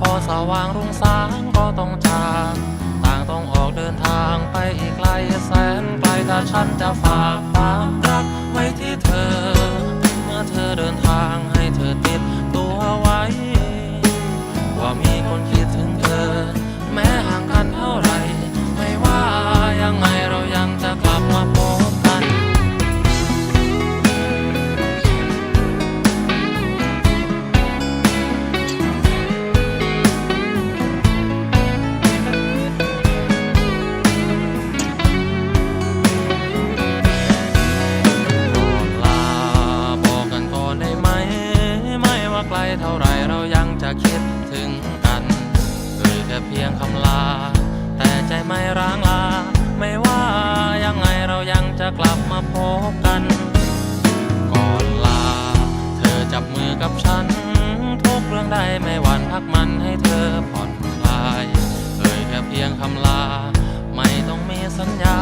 พอสว่างรุ่งสางก็ต้องจางต่างต้องออกเดินทางไปอีกไกลแสนไกลแต่ฉันจะฝาก เท่าไรเรายังจะคิดถึงกันเอ่ยแค่เพียงคำลา แต่ใจไม่ร้างลา ไม่ว่ายังไงเรายังจะกลับมาพบกัน ก่อนลา เธอจับมือกับฉัน ทุกเรื่องใดไม่หวั่นพักมันให้เธอผ่อนคลายเอ่ยแค่เพียงคำลา ไม่ต้องมีสัญญา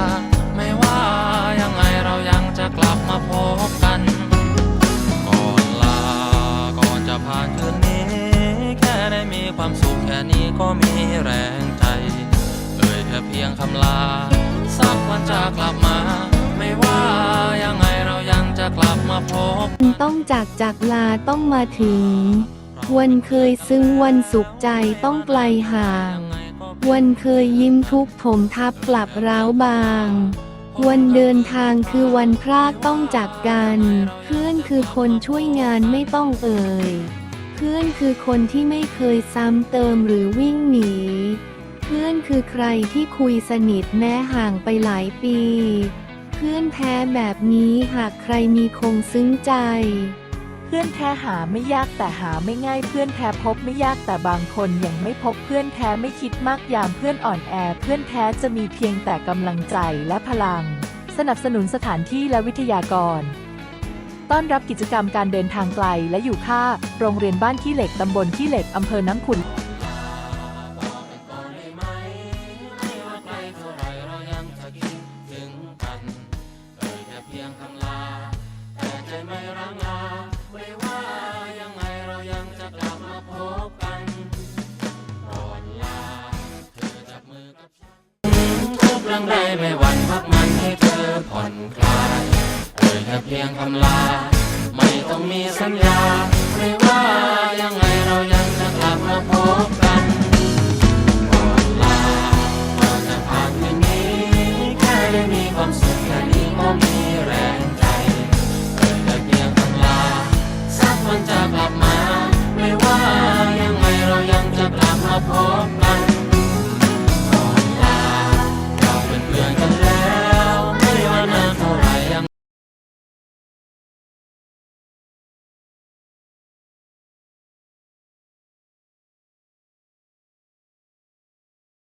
กลับมา ไม่ว่ายังไงเรายังจะกลับมาพบ ต้องจากจากลาต้องมาถึง วันเคยซึ้งวันสุขใจต้องไกลห่าง วันเคยยิ้มทุกถมทับกลับร้าวบาง วันเดินทางคือวันพรากต้องจากกัน เพื่อนคือคนช่วยงานไม่ต้องเอ่ย เพื่อนคือคนที่ไม่เคยซ้ำเติมหรือวิ่งหนี พื่อนคือใครที่คุยสนิทแม้ห่างไปหลายปี เพื่อนแท้แบบนี้หากใครมีคงซึ้งใจ เพื่อนแท้หาไม่ยากแต่หาไม่ง่ายเพื่อนแท้พบไม่ยากแต่บางคนยังไม่พบเพื่อนแท้ไม่คิดมากยามเพื่อนอ่อนแอ เพื่อนแท้จะมีเพียงแต่กำลังใจและพลัง สนับสนุนสถานที่และวิทยากร ต้อนรับกิจกรรมการเดินทางไกลและอยู่ค่า โรงเรียนบ้านขี้เหล็กตำบลขี้เหล็กอำเภอน้ำขุน งกันเอ่ยแค่เพียงคำลา แต่ใจไม่ร้งลาไม่ว่ายังไงเรายังจะกลับมาพบกันก่อนลาเธอจับมือกับฉันทุกเรื่องใดไม่หวั่นพักมันให้เธอผ่อนคลายเอ่ยแค่เพียงคำลา